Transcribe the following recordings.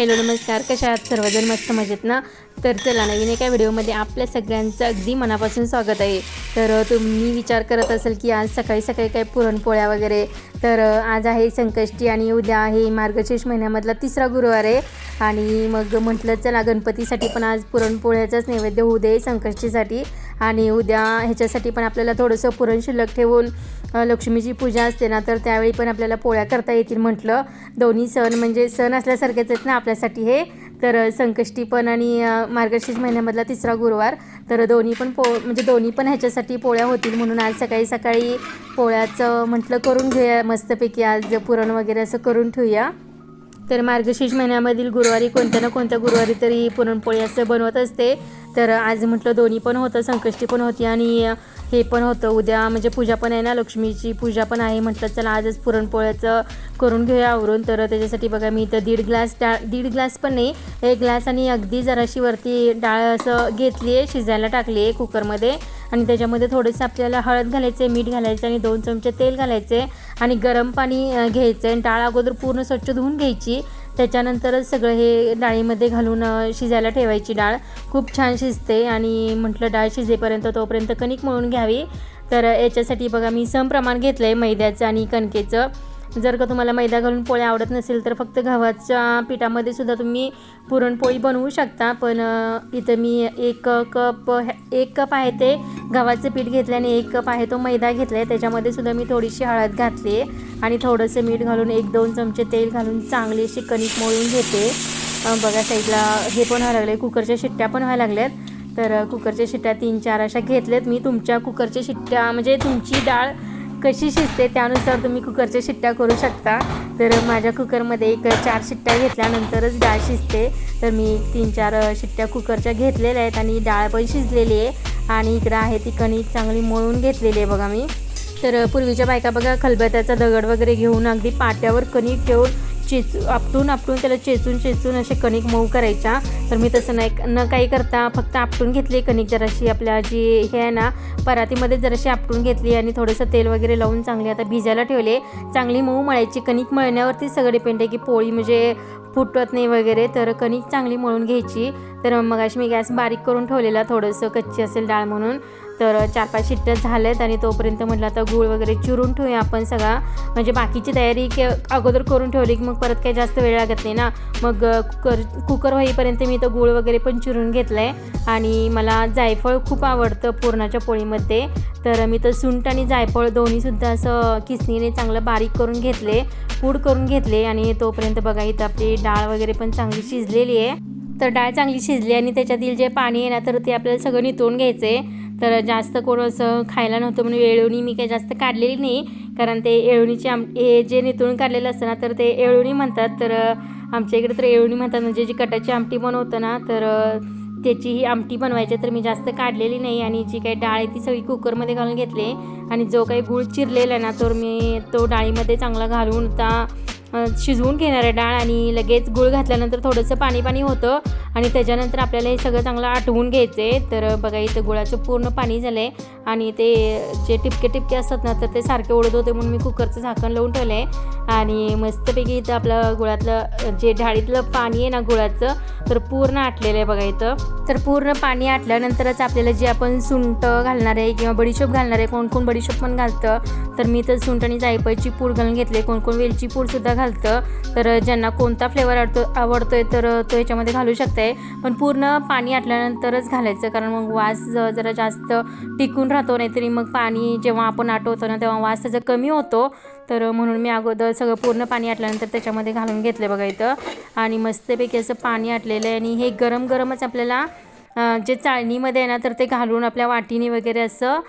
Hello नमस्कार. कशा आहात? सर्वजण मस्त मजेत ना? तर चला नवीन एका व्हिडिओमध्ये आपल्या सगळ्यांचं अगदी मनापासून स्वागत आहे. तर तुम्ही विचार करत असाल की आज सकाळी सकाळी काय पुरणपोळ्या वगैरे? तर आज आहे संकष्टी आणि उद्या आहे मार्गशीर्ष महिन्यामधला तिसरा गुरुवार आहे. आणि मग म्हटलं चला गणपतीसाठी पण आज पुरणपोळ्याचाच नैवेद्य होऊ दे संकष्टीसाठी. आणि उद्या ह्याच्यासाठी पण आपल्याला थोडंसं पुरण शिल्लक ठेवून लक्ष्मीची पूजा असते ना तर त्यावेळी पण आपल्याला पोळ्या करता येतील म्हटलं. दोन्ही सण म्हणजे सण असल्यासारखेच आहेत ना आपल्यासाठी हे. तर संकष्टी पण आणि मार्गशीर्ष महिन्यामधला तिसरा गुरुवार. तर दोन्ही पण पो म्हणजे दोन्ही पण ह्याच्यासाठी पोळ्या होतील म्हणून आज सकाळी सकाळी पोळ्याचं म्हटलं करून घेऊया मस्तपैकी आज पुरण वगैरे असं करून ठेवूया. तर मार्गशीर्ष महिन्यामधील गुरुवारी कोणत्या ना कोणत्या गुरुवारी तरी पुरणपोळी असं बनवत असते. तर आज म्हटलं दोन्ही पण होतं संकष्टी पण होती आणि हे पण होतं. उद्या म्हणजे पूजा पण आहे ना लक्ष्मीची. पूजा पण आहे. म्हटलं चला आजच पुरणपोळ्याचं करून घेऊया आवरून. तर त्याच्यासाठी बघा मी इथं दीड ग्लास डाळ दीड ग्लास पण नाही एक ग्लास आणि अगदी जराशी वरती डाळ असं घेतली आहे. शिजायला टाकली आहे कुकरमध्ये. आणि त्याच्यामध्ये थोडंसं आपल्याला हळद घालायचं आहे मीठ घालायचं आणि दोन चमचे तेल घालायचे आणि गरम पाणी घ्यायचं आहे डाळ अगोदर पूर्ण स्वच्छ धुवून घ्यायची. त्याच्यानंतरच सगळं हे डाळीमध्ये घालून शिजायला ठेवायची डाळ. खूप छान शिजते आणि म्हटलं डाळ शिजेपर्यंत तोपर्यंत कणिक मळून घ्यावी. तर याच्यासाठी बघा मी समप्रमाण घेतलं आहे मैद्याचं आणि कणकेचं. जर का तुम्हाला मैदा घालून पोळ्या आवडत नसेल तर फक्त गव्हाच्या पिठामध्ये सुद्धा तुम्ही पुरणपोळी बनवू शकता. पण इथं मी एक कप एक कप आहे ते गव्हाचं पीठ घेतलं आणि एक कप आहे तो मैदा घेतला आहे त्याच्यामध्ये सुद्धा मी थोडीशी हळद घातली आहे आणि थोडंसं मीठ घालून एक दोन चमचे तेल घालून चांगली अशी कणिक मळून घेते. बघा साईडला हे पण व्हायला लागले कुकरच्या शिट्ट्या पण व्हायला लागल्यात. तर कुकरच्या शिट्ट्या तीन चार अशा घेतल्यात. मी तुमच्या कुकरच्या शिट्ट्या म्हणजे तुमची डाळ कशी शिजते त्यानुसार तुम्ही कुकरच्या शिट्ट्या करू शकता. तर माझ्या कुकरमध्ये एक चार शिट्ट्या घेतल्यानंतरच डाळ शिजते. तर मी तीन चार शिट्ट्या कुकरच्या घेतलेल्या आहेत आणि डाळ पण शिजलेली आहे. आणि इकडं आहे ती कणिक चांगली मळून घेतलेली आहे बघा मी. तर पूर्वीच्या बायका बघा खलबत्याचा दगड वगैरे घेऊन अगदी पाट्यावर कणिक ठेवून चेच आपटून आपटून त्याला चेचून चेचून असे कणिक मऊ करायच्या. तर मी तसं नाही न काही करता फक्त आपटून घेतली कणिक जराशी. आपल्या जी हे आहे ना परातीमध्ये जराशी आपटून घेतली आणि थोडंसं तेल वगैरे लावून चांगली आता भिजायला ठेवले चांगली मऊ मळायची. कणिक मळण्यावरती सगळं डिपेंड आहे की पोळी म्हणजे फुटत नाही वगैरे तर कणिक चांगली मळून घ्यायची. तर मग अशी मी गॅस बारीक करून ठेवलेला थोडंसं कच्ची असेल डाळ म्हणून. तर चार पाच शिट्ट्या आहेत आणि तोपर्यंत म्हटलं आता गूळ वगैरे चिरून ठेवूया आपण सगळा. म्हणजे बाकीची तयारी के अगोदर करून ठेवली की मग परत काही जास्त वेळ लागत नाही ना. मग कुकर कुकर होईपर्यंत मी तो गूळ वगैरे पण चिरून घेतला आहे आणि मला जायफळ खूप आवडतं पुरणाच्या पोळीमध्ये. तर मी तर सुंट आणि जायफळ दोन्हीसुद्धा असं किसणीने चांगलं बारीक करून घेतले पूड करून घेतले. आणि तोपर्यंत बघा इथं आपली डाळ वगैरे पण चांगली शिजलेली आहे. तर डाळ चांगली शिजली आणि त्याच्यातील जे पाणी आहे ना तर ते आपल्याला सगळं नितळून घ्यायचं आहे तर जास्त कोण असं खायला नव्हतं म्हणून येळवणी मी काही जास्त काढलेली नाही. कारण ते येळवणीचे आम हे जे नितळून काढलेलं असतं ना तर ते येळवणी म्हणतात. तर आमच्या इकडे तर येळवणी म्हणतात. म्हणजे जी कटाची आमटी बनवतं ना तर त्याची ही आमटी बनवायची आहे, तर मी जास्त काढलेली नाही. आणि जी काही डाळ आहे ती सगळी कुकरमध्ये घालून घेतली. आणि जो काही गूळ चिरलेला आहे ना तर मी तो डाळीमध्ये चांगला घालून आता शिजवून घेणार आहे डाळ आणि लगेच गूळ घातल्यानंतर थोडंसं पाणी पाणी होतं. आणि त्याच्यानंतर आपल्याला हे सगळं चांगलं आटवून घ्यायचं आहे तर बघा इथं गुळाचं पूर्ण पाणी झालं आहे आणि ते जे टिपके टिपके असतात ना तर ते सारखे ओढत होते म्हणून मी कुकरचं झाकण लावून ठेवलं आहे आणि मस्तपैकी इथं आपलं गुळातलं जे डाळीतलं पाणी आहे ना गुळाचं तर पूर्ण आटलेलं आहे बघा इथं. तर पूर्ण पाणी आटल्यानंतरच आपल्याला जे आपण सुंठ घालणार आहे किंवा बडीशोप घालणार आहे कोण कोण बडीशोप पण घालतं. तर मी तर सुंट आणि जायफळची पूड घालून घेतली कोण कोण वेलची पूडसुद्धा घालतं. तर ज्यांना कोणता फ्लेवर आवडतो आवडतो आहे तर तो याच्यामध्ये घालू शकते पण पूर्ण पाणी आटल्यानंतरच घालायचं. कारण मग वास जरा जास्त टिकून राहतो नाहीतरी मग पाणी जेव्हा आपण आटवतो ना तेव्हा वास त्याचा कमी होतो. तर म्हणून मी अगोदर सगळं पूर्ण पाणी आटल्यानंतर त्याच्यामध्ये घालून घेतलं बघा इथं. आणि मस्तपैकी असं पाणी आटलेलं आहे. आणि हे गरम गरमच आपल्याला जे चाळणीमध्ये आहे ना तर ते घालून आपल्या वाटीने वगैरे असं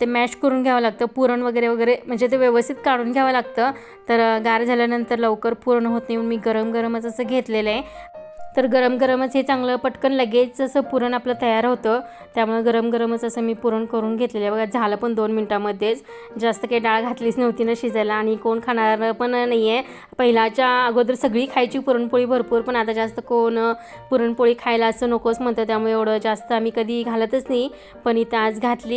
ते मॅश करून घ्यावं लागतं. पुरण वगैरे वगैरे म्हणजे ते व्यवस्थित काढून घ्यावं लागतं. तर गार झाल्यानंतर लवकर पुरण होत नाही म्हणून मी गरम गरमच असं घेतलेलं आहे. तर गरम गरमच हे चांगलं पटकन लगेच असं पुरण आपलं तयार होतं. त्यामुळे गरम गरमच असं मी पुरण करून घेतलेलं आहे. बघा झालं पण दोन मिनटामध्येच. जास्त काही डाळ घातलीच नव्हती ना शिजायला आणि कोण खाणार पण नाही आहे पहिलाच्या अगोदर सगळी खायची पुरणपोळी भरपूर पण आता जास्त कोण पुरणपोळी खायला असं नकोच म्हणतं त्यामुळे एवढं जास्त आम्ही कधी घालतच नाही. पण इथं आज घातली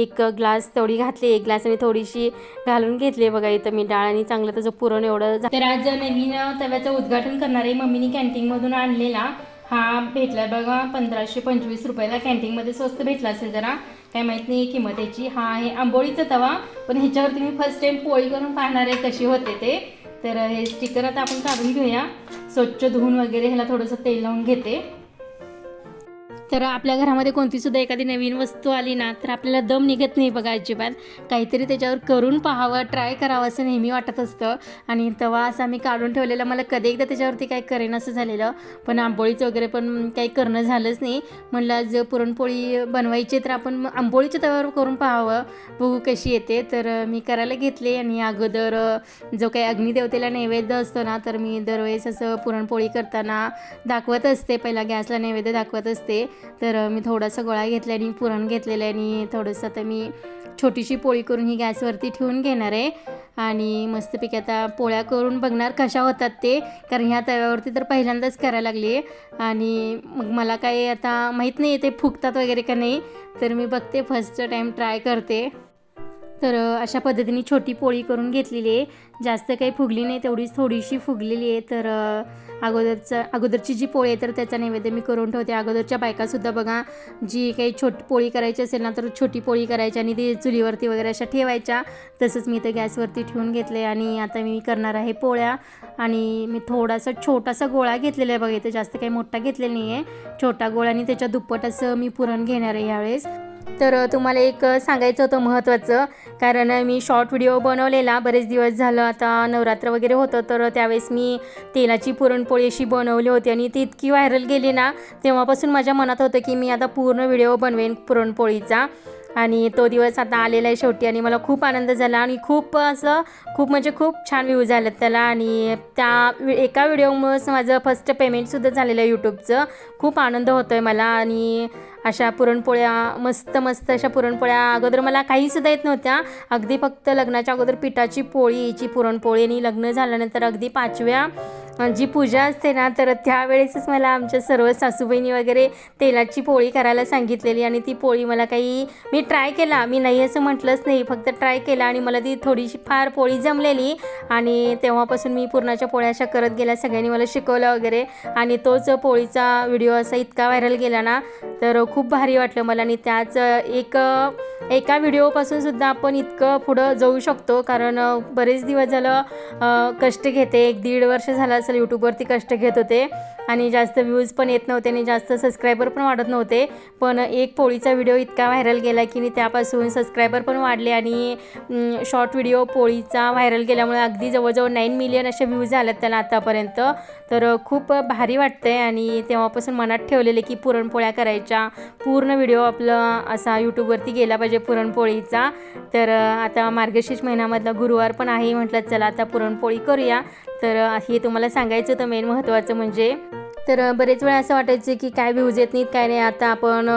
एक ग्लास तेवढी घातली एक ग्लास आणि थोडीशी घालून घेतली बघा इथं मी डाळ आणि चांगलं त्याचं पुरण एवढं तर आज नवीन तव्याचं उद्घाटन करणार आहे. मम्मीनी कॅन्टीनमधून आणलेला हा भेटला बघा पंधराशे पंचवीस रुपयाला. कॅन्टीनमध्ये स्वस्त भेटला असेल जरा. काय माहीत नाही किंमत याची. हा आहे आंबोळीचा तवा. पण ह्याच्यावरती मी फर्स्ट टाइम पोळी करून पाहणार आहे कशी होते ते. तर हे स्टिकर आता आपण काढून घेऊया. स्वच्छ धुवून वगैरे ह्याला थोडंसं तेल लावून घेते. तर आपल्या घरामध्ये कोणतीसुद्धा एखादी नवीन वस्तू आली ना तर आपल्याला दम निघत नाही बघा अजिबात. काहीतरी त्याच्यावर करून पाहावं ट्राय करावं असं नेहमी वाटत असतं. आणि तेव्हा असा मी काढून ठेवलेला. मला कधी एकदा त्याच्यावरती काय करेन असं झालेलं. पण आंबोळीचं वगैरे पण काही करणं झालंच नाही. म्हणलं आज पुरणपोळी बनवायची तर आपण मग आंबोळीच्या तव्यावर करून पाहावं. बघू कशी येते. तर मी करायला घेतले आणि अगोदर जो काही अग्निदेवतेला नैवेद्य असतो ना तर मी दरवेळेस असं पुरणपोळी करताना दाखवत असते. पहिला गॅसला नैवेद्य दाखवत असते. तर मी थोडासा गोळा घेतला आणि पुरण घेतलेलं आहे आणि थोडंसं आता मी छोटीशी पोळी करून ही गॅसवरती ठेवून घेणार आहे. आणि मस्तपैकी आता पोळ्या करून बघणार कशा होतात ते कारण ह्या तव्यावरती तर पहिल्यांदाच करायला लागली आहे. आणि मग मला काही आता माहीत नाही ते फुगतात वगैरे का नाही तर मी बघते फर्स्ट टाईम ट्राय करते. तर अशा पद्धतीने छोटी पोळी करून घेतलेली आहे. जास्त काही फुगली नाही तेवढीच थोडीशी फुगलेली आहे. तर अगोदरचं अगोदरची जी पोळी आहे तर त्याचा नैवेद्य मी करून ठेवते. अगोदरच्या बायकासुद्धा बघा जी काही छोटी पोळी करायची असेल ना तर छोटी पोळी करायची आणि ती चुलीवरती वगैरे अशा ठेवायच्या. तसंच मी ते गॅसवरती ठेवून घेतले आणि आता मी करणार आहे पोळ्या. आणि मी थोडासा छोटासा गोळा घेतलेला आहे बघा इथं जास्त काही मोठा घेतलेला नाही आहे छोटा गोळा आणि त्याच्या दुप्पट असं मी पुरण घेणार आहे यावेळेस तर तुम्हाला एक सांगायचं होतं महत्त्वाचं. कारण मी शॉर्ट व्हिडिओ बनवलेला. बरेच दिवस झालं आता नवरात्र वगैरे होतं. तर त्यावेळेस मी तेलाची पुरणपोळी अशी बनवली होती आणि ती इतकी व्हायरल गेली ना तेव्हापासून माझ्या मनात होतं की मी आता पूर्ण व्हिडिओ बनवेन पुरणपोळीचा. आणि तो दिवस आता आलेला आहे शेवटी आणि मला खूप आनंद झाला आणि खूप असं खूप म्हणजे खूप छान व्ह्यू झालं त्याला. आणि त्या एका व्हिडिओमुळंच माझं फर्स्ट पेमेंटसुद्धा झालेलं आहे यूट्यूबचं खूप आनंद होतो आहे मला आणि अशा पुरणपोळ्या मस्त मस्त अशा पुरणपोळ्या. अगोदर मला काहीसुद्धा येत नव्हत्या. अगदी फक्त लग्नाच्या अगोदर पिठाची पोळी यायची पुरणपोळी आणि लग्न झाल्यानंतर अगदी पाचव्या जी पूजा असते ना तर त्यावेळेसच मला आमच्या सर्व सासूबहिणी वगैरे तेलाची पोळी करायला सांगितलेली आणि ती पोळी मला काही मी ट्राय केला. मी नाही असं म्हटलंच नाही फक्त ट्राय केला आणि मला ती थोडीशी फार पोळी जमलेली. आणि तेव्हापासून मी पुरणाच्या पोळ्या अशा करत गेल्या सगळ्यांनी मला शिकवलं वगैरे. आणि तोच पोळीचा व्हिडिओ असा इतका व्हायरल गेला ना तर खूप भारी वाटलं मला. आणि त्याच एक एका व्हिडिओपासून सुद्धा आपण इतकं पुढं जाऊ शकतो. कारण बरेच दिवस झालं कष्ट घेते. एक दीड वर्ष झालं असेल यूट्यूबवरती कष्ट घेत होते आणि जास्त व्ह्यूज पण येत नव्हते आणि जास्त सबस्क्रायबर पण वाढत नव्हते. पण एक पोळीचा व्हिडिओ इतका व्हायरल गेला की मी त्यापासून सबस्क्रायबर पण वाढले आणि शॉर्ट व्हिडिओ पोळीचा व्हायरल गेल्यामुळे अगदी जवळजवळ नाईन मिलियन असे व्ह्यूज आल्यात त्याला आतापर्यंत. तर खूप भारी वाटतंय आणि तेव्हापासून मनात ठेवलेले की पुरणपोळ्या करायच्या. पूर्ण व्हिडिओ आपलं असा यूट्यूबवरती गेला पाहिजे पुरणपोळीचा. तर आता मार्गशीर्ष महिन्यामधला गुरुवार पण आहे म्हटलं चला आता पुरणपोळी करूया. तर हे तुम्हाला सांगायचं होतं मेन महत्त्वाचं म्हणजे. तर बरेच वेळा असं वाटायचं की काय व्ह्यूज येत नाहीत काय नाही. आता आपण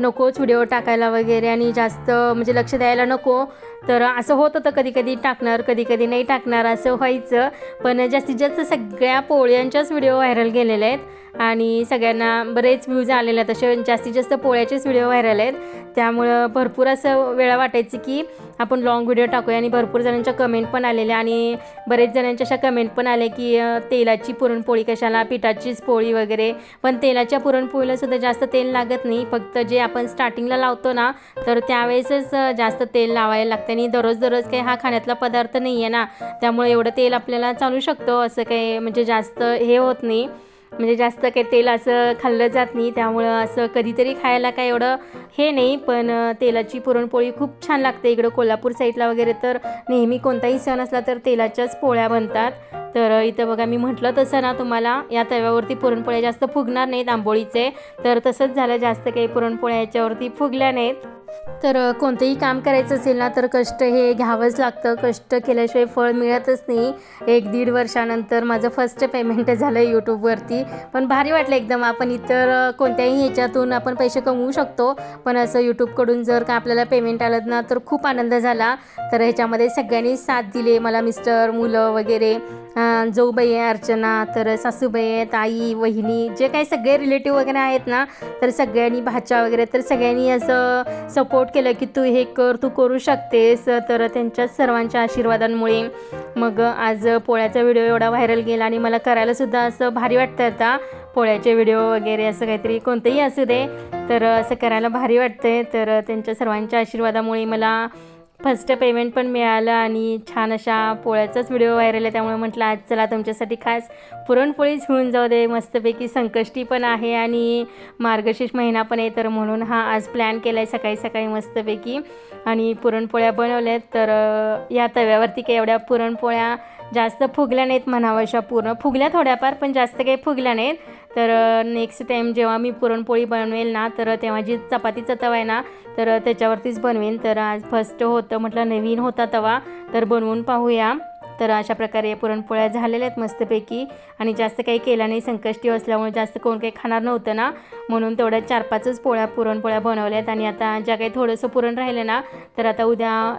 नकोच व्हिडिओ टाकायला वगैरे आणि जास्त म्हणजे लक्ष द्यायला नको. तर असं होत होतं कधी कधी टाकणार कधी कधी नाही टाकणार असं व्हायचं. पण जास्तीत जास्त सगळ्या पोळ्यांच्याच व्हिडिओ व्हायरल गेलेले आहेत. आणि सगळ्यांना बरेच व्ह्यूज आलेले आहेत. असे जास्तीत जास्त पोळ्याचेच व्हिडिओ व्हायरल आहेत. त्यामुळं भरपूर असं वेळा वाटायचं की आपण लॉंग व्हिडिओ टाकूया आणि भरपूर जणांच्या कमेंट पण आलेल्या आणि बरेच जणांच्या अशा कमेंट पण आले की तेलाची पुरणपोळी कशाला पिठाचीच पोळी वगैरे. पण तेलाच्या पुरणपोळीला सुद्धा जास्त तेल लागत नाही. फक्त जे आपण स्टार्टिंगला लावतो ना तर त्यावेळेसच जास्त तेल लावायला लागतं. आणि दररोज दररोज काही हा खाण्यातला पदार्थ नाही आहे ना. त्यामुळे एवढं तेल आपल्याला चालू शकतो. असं काही म्हणजे जास्त हे होत नाही. म्हणजे जास्त काही तेल असं खाल्लं जात नाही. त्यामुळं असं कधीतरी खायला काय एवढं हे नाही. पण तेलाची पुरणपोळी खूप छान लागते. इकडं कोल्हापूर साईडला वगैरे तर नेहमी कोणताही सण असला तर तेलाच्याच पोळ्या बनतात. तर इथं बघा मी म्हटलं तसं ना तुम्हाला या तव्यावरती पुरणपोळ्या जास्त फुगणार नाहीत आंबोळीचे. तर तसंच झालं. जास्त काही पुरणपोळ्या याच्यावरती फुगल्या नाहीत. तर कोणतंही काम करायचं असेल ना तर कष्ट हे घ्यावंच लागतं. कष्ट केल्याशिवाय फळ मिळतच नाही. एक दीड वर्षानंतर माझं फर्स्ट पेमेंट झालं यूट्यूबवरती पण भारी वाटलं एकदम. आपण इतर कोणत्याही ह्याच्यातून आपण पैसे कमवू शकतो. पण असं यूट्यूबकडून जर का आपल्याला पेमेंट आलं ना तर खूप आनंद झाला. तर ह्याच्यामध्ये सगळ्यांनी साथ दिले. मला मिस्टर मुलं वगैरे जाऊबाई आहे अर्चना तर सासूबाई आहेत आई वहिनी जे काही सगळे रिलेटिव्ह वगैरे आहेत ना तर सगळ्यांनी भाच्या वगैरे तर सगळ्यांनी असं सपोर्ट केलं की तू हे कर तू करू शकतेस. तर त्यांच्या सर्वांच्या आशीर्वादांमुळे मग आज पोळ्याचा व्हिडिओ एवढा व्हायरल गेला आणि मला करायलासुद्धा असं भारी वाटतं आता. पोळ्याचे व्हिडिओ वगैरे असं काहीतरी कोणतंही असू दे तर असं करायला भारी वाटतंय. तर त्यांच्या सर्वांच्या आशीर्वादामुळे मला फर्स्ट पेमेंट पण मिळालं आणि छान अशा पोळ्याचाच व्हिडिओ व्हायरल आहे. त्यामुळे म्हटलं आज चला तुमच्यासाठी खास पुरणपोळीच घेऊन जाऊ दे. मस्तपैकी संकष्टी पण आहे आणि मार्गशीर्ष महिना पण आहे तर म्हणून हा आज प्लॅन केला आहे सकाळी सकाळी मस्तपैकी. आणि पुरणपोळ्या बनवल्यात तर या तव्यावरती काही एवढ्या पुरणपोळ्या जास्त फुगल्या नाहीत म्हणावं अशा पूर्ण. फुगल्या थोड्याफार पण जास्त काही फुगल्या नाहीत. तर नेक्स्ट टाईम जेव्हा मी पुरणपोळी बनवेल ना तर तेव्हा जी चपातीचा तवा आहे ना तर त्याच्यावरतीच बनवेन. तर आज फर्स्ट होतं म्हटलं नवीन होता तवा तर बनवून पाहूया. तर अशा प्रकारे पुरणपोळ्या झालेल्या आहेत मस्तपैकी. आणि जास्त काही केलं नाही संकष्टी असल्यामुळे जास्त कोण काही खाणार नव्हतं ना. म्हणून तेवढ्या चार पाचच पोळ्या पुरणपोळ्या बनवल्यात. आणि आता ज्या काही थोडंसं पुरण राहिलं ना तर आता उद्या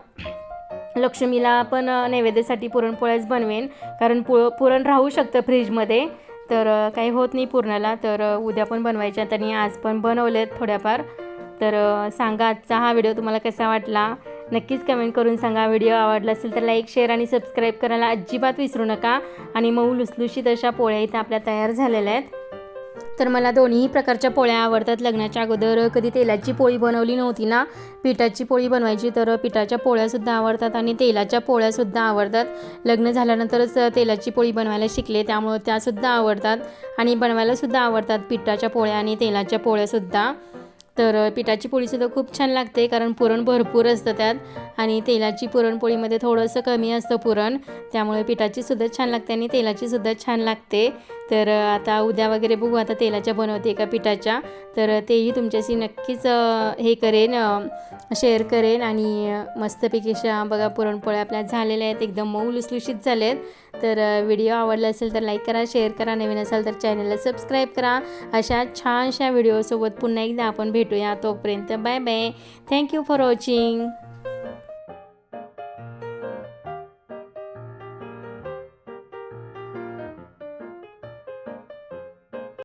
लक्ष्मीला पण नैवेद्यासाठी पुरणपोळ्याच बनवेन. कारण पु पुरण राहू शकतं फ्रीजमध्ये तर काही होत नाही पूर्णाला. तर उद्या पण बनवायच्या त्यांनी आज पण बनवलेत थोड्याफार. तर सांगा आजचा हा व्हिडिओ तुम्हाला कसा वाटला? नक्कीच कमेंट करून सांगा. व्हिडिओ आवडला असेल तर लाईक शेअर आणि सबस्क्राईब करायला अजिबात विसरू नका. आणि मऊ लुसलुशीत अशा पोळ्या इथं आपल्या तयार झालेल्या आहेत. तर मला दोन्ही प्रकारच्या पोळ्या आवडतात. लग्नाच्या अगोदर कधी तेलाची पोळी बनवली नव्हती ना पिठाची पोळी बनवायची तर पिठाच्या पोळ्यासुद्धा आवडतात आणि तेलाच्या पोळ्यासुद्धा आवडतात. लग्न झाल्यानंतरच तेलाची पोळी बनवायला शिकले त्यामुळं त्यासुद्धा आवडतात आणि बनवायलासुद्धा आवडतात पिठाच्या पोळ्या आणि तेलाच्या पोळ्यासुद्धा तर पिठाची पोळीसुद्धा खूप छान लागते कारण पुरण भरपूर असतं त्यात आणि तेलाची पुरणपोळीमध्ये थोडंसं कमी असतं पुरण त्यामुळे पिठाचीसुद्धा छान लागते आणि तेलाचीसुद्धा छान लागते. तर आता उद्या वगैरे बघू. आता तेलाच्या बनवते का पिठाच्या. तर तेही तुमच्याशी नक्कीच हे करेन शेअर करेन. आणि मस्तपैकीशा मस्तपैकी अशा बघा पुरणपोळ्या आपल्या झालेल्या आहेत. एकदम मऊ लुसलुशीत झाले आहेत तर व्हिडिओ आवडला असेल तर लाईक करा शेअर करा. नवीन असाल तर चॅनलला सबस्क्राईब करा. अशा छानशा व्हिडिओसोबत पुन्हा एकदा आपण भेटूया. तोपर्यंत bye bye thank you for watching